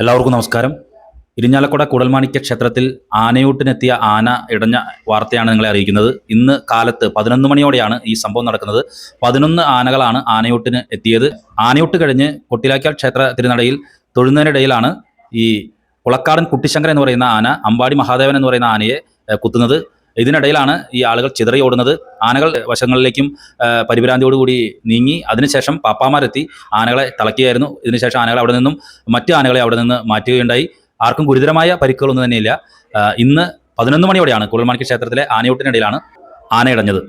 എല്ലാവർക്കും നമസ്കാരം. ഇരിഞ്ഞാലക്കുട കുടൽമാണിക്യ ക്ഷേത്രത്തിൽ ആനയൂട്ടിനെത്തിയ ആന ഇടഞ്ഞ വാർത്തയാണ് നിങ്ങളെ അറിയിക്കുന്നത്. ഇന്ന് കാലത്ത് പതിനൊന്ന് മണിയോടെയാണ് ഈ സംഭവം നടക്കുന്നത്. പതിനൊന്ന് ആനകളാണ് ആനയൂട്ടിന് എത്തിയത്. ആനയൂട്ട് കഴിഞ്ഞ് കൊട്ടിലാക്കാൽ ക്ഷേത്ര തിരുനടയിൽ തൊഴുന്നതിനിടയിലാണ് ഈ കുളക്കാടൻ കുട്ടിശങ്കരൻ എന്ന് പറയുന്ന ആന അമ്പാടി മഹാദേവൻ എന്ന് പറയുന്ന ആനയെ കുത്തുന്നത്. ഇതിനിടയിലാണ് ഈ ആളുകൾ ചിതറി ഓടുന്നത്. ആനകൾ വശങ്ങളിലേക്കും പരിഭ്രാന്തിയോടുകൂടി നീങ്ങി. അതിനുശേഷം പാപ്പാമാരെത്തി ആനകളെ തളക്കിയായിരുന്നു ഇതിനുശേഷം ആനകളെ അവിടെ നിന്നും മറ്റ് ആനകളെ അവിടെ നിന്ന് മാറ്റുകയുണ്ടായി. ആർക്കും ഗുരുതരമായ പരിക്കുകളൊന്നും തന്നെയില്ല. ഇന്ന് പതിനൊന്ന് മണിയോടെയാണ് കുളിമാണിക്ക് ക്ഷേത്രത്തിലെ ആനയൂട്ടിനിടയിലാണ് ആനയിടഞ്ഞത്